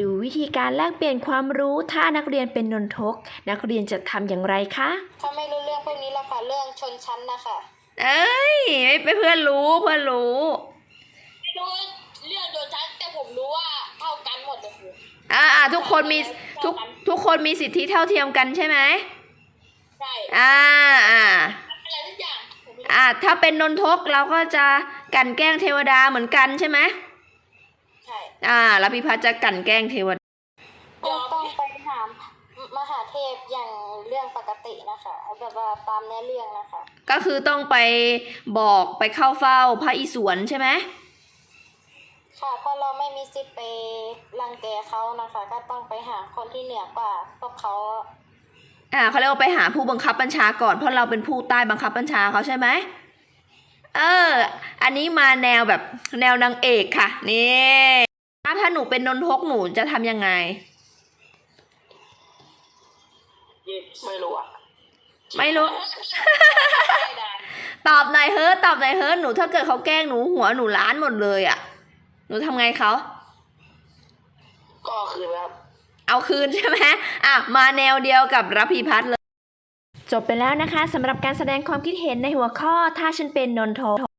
ดูวิธีการแลกเปลี่ยนความรู้ถ้านักเรียนเป็นนนทก นักเรียนจะทำอย่างไรคะ ถ้าไม่รู้เรื่องพวกนี้แล้วค่ะเรื่องชนชั้นนะคะ เอ้ยไม่เพื่อนรู้เพื่อนรู้ ไม่รู้เรื่องชนชั้นแต่ผมรู้ว่าเท่ากันหมดเลยครูอ่าอ่าทุกคนมีทุกทุกคนมีสิทธิเท่าเทียมกันใช่ไหมใช่อ่าอ่าอะไรทุกอย่างผมไม่รู้อ่าถ้าเป็นนนทกเราก็จะกลันแกล้งเทวดาเหมือนกันใช่ไหมใช่ อ่าแล้วพิพัฒน์จะกลันแกล้งเทวดาก็ต้องไปถามมหาเทพอย่างเรื่องปกตินะคะเอาแบบว่าตามเนื้อเรื่องนะคะ ก็คือต้องไปบอกไปเข้าเฝ้าพระอิศวรใช่ไหมค่ะเพราะเราไม่มีสิทธิ์ไปรังแกเขานะคะ ก็ต้องไปหาคนที่เหนือกว่าพวกเขาอ่าเขาเรียกว่าไปหาผู้บังคับบัญชาก่อนเพราะเราเป็นผู้ใต้บังคับบัญชาเขาใช่ไหมเออ อันนี้มาแนวแบบแนวนางเอกค่ะ นี่ ถ้าถ้าหนูเป็นนนทกหนูจะทำยังไง ไม่รู้อะไม่รู้ ตอบหน่อยเฮ้อะตอบหน่อยเฮ้อะหนูถ้าเกิดเขาแกล้งหนูหัวหนูล้านหมดเลยอะ่ะหนูทำไงเขา ก็เอาคืนนะครับ เอาคืนใช่ไหมอะ มาแนวเดียวกับรับพีพัฒน์เลย จบไปแล้วนะคะสำหรับการแสดงความคิดเห็นในหัวข้อถ้าฉันเป็นนนทก